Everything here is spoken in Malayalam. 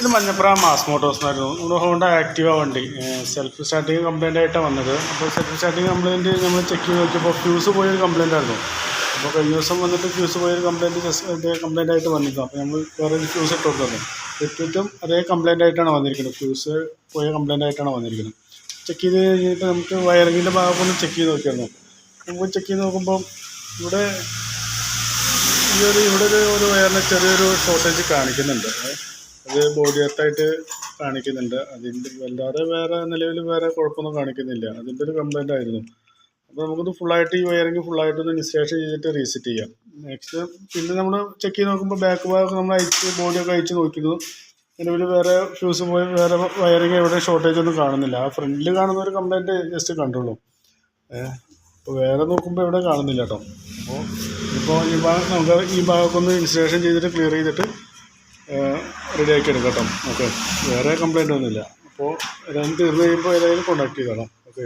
ഇത് മഞ്ഞപ്പുറ മാസ് മോട്ടോഴ്സിനായിരുന്നു നമ്മുടെ ഹോണ്ട ആക്റ്റീവ വണ്ടി. സെൽഫ് സ്റ്റാർട്ടിങ് കംപ്ലൈന്റ് ആയിട്ടാണ് വന്നത്. അപ്പോൾ സെൽഫ് സ്റ്റാർട്ടിങ് കംപ്ലൈന്റ് നമ്മൾ ചെക്ക് ചെയ്ത് നോക്കിയപ്പോൾ ഫ്യൂസ് പോയൊരു കംപ്ലൈന്റ് ആയിരുന്നു. അപ്പോൾ കഴിഞ്ഞ ദിവസം വന്നിട്ട് ഫ്യൂസ് പോയൊരു കംപ്ലൈന്റ് ജസ്റ്റ് കംപ്ലൈന്റ് ആയിട്ട് വന്നിരുന്നു. അപ്പോൾ നമ്മൾ വേറെ ഒരു ഫ്യൂസ് ഇട്ട് കൊടുത്തത് ഇട്ടിട്ടും അതേ കംപ്ലൈന്റ് ആയിട്ടാണ് വന്നിരിക്കുന്നത്. ഫ്യൂസ് പോയ കംപ്ലൈന്റ് ആയിട്ടാണ് വന്നിരിക്കുന്നത്. ചെക്ക് ചെയ്ത് കഴിഞ്ഞിട്ട് നമുക്ക് വയറിങ്ങിന്റെ ഭാഗമൊന്ന് ചെക്ക് ചെയ്ത് നോക്കിയായിരുന്നു. നമുക്ക് ചെക്ക് ചെയ്ത് നോക്കുമ്പോൾ ഇവിടെ ഈ ഒരു ഇവിടെ ഒരു ഒരു വയറിന് ചെറിയൊരു ഷോർട്ടേജ് കാണിക്കുന്നുണ്ട്. അത് ബോഡി എർത്തായിട്ട് കാണിക്കുന്നുണ്ട്. അതിന്റെ വല്ലാതെ വേറെ നിലവിൽ വേറെ കുഴപ്പമൊന്നും കാണിക്കുന്നില്ല. അതിന്റെ ഒരു കംപ്ലൈന്റ് ആയിരുന്നു. അപ്പോൾ നമുക്കത് ഫുള്ളായിട്ട് ഈ വയറിങ് ഫുള്ളായിട്ടൊന്ന് ഇൻസ്റ്റേഷൻ ചെയ്തിട്ട് റീസെറ്റ് ചെയ്യാം. നെക്സ്റ്റ് പിന്നെ നമ്മൾ ചെക്ക് ചെയ്ത് നോക്കുമ്പോൾ ബാക്ക് ഭാഗം നമ്മൾ അയച്ച് ബോഡിയൊക്കെ അയച്ച് നോക്കിയിരുന്നു. നിലവിൽ വേറെ ഫ്യൂസ് പോയി വേറെ വയറിങ് എവിടെ ഷോർട്ടേജ് ഒന്നും കാണുന്നില്ല. ആ ഫ്രണ്ടിൽ കാണുന്ന ഒരു കംപ്ലൈന്റ് ജസ്റ്റ് കണ്ടുള്ളൂ. ഏഹ് അപ്പോൾ വേറെ നോക്കുമ്പോൾ ഇവിടെ കാണുന്നില്ല കേട്ടോ അപ്പോൾ ഇപ്പോൾ ഈ ഭാഗം നമുക്ക് ഈ ഭാഗമൊക്കെ ഒന്ന് ഇൻസ്റ്റലേഷൻ ചെയ്തിട്ട് ക്ലിയർ ചെയ്തിട്ട് റെഡി ആക്കി എടുക്കാം കേട്ടോ. ഓക്കെ വേറെ കംപ്ലൈന്റ് ഒന്നുമില്ല. അപ്പോൾ രണ്ട് തീർന്നു കഴിയുമ്പോൾ ഏതായാലും കോൺടാക്ട് ചെയ്തോളാം. ഓക്കെ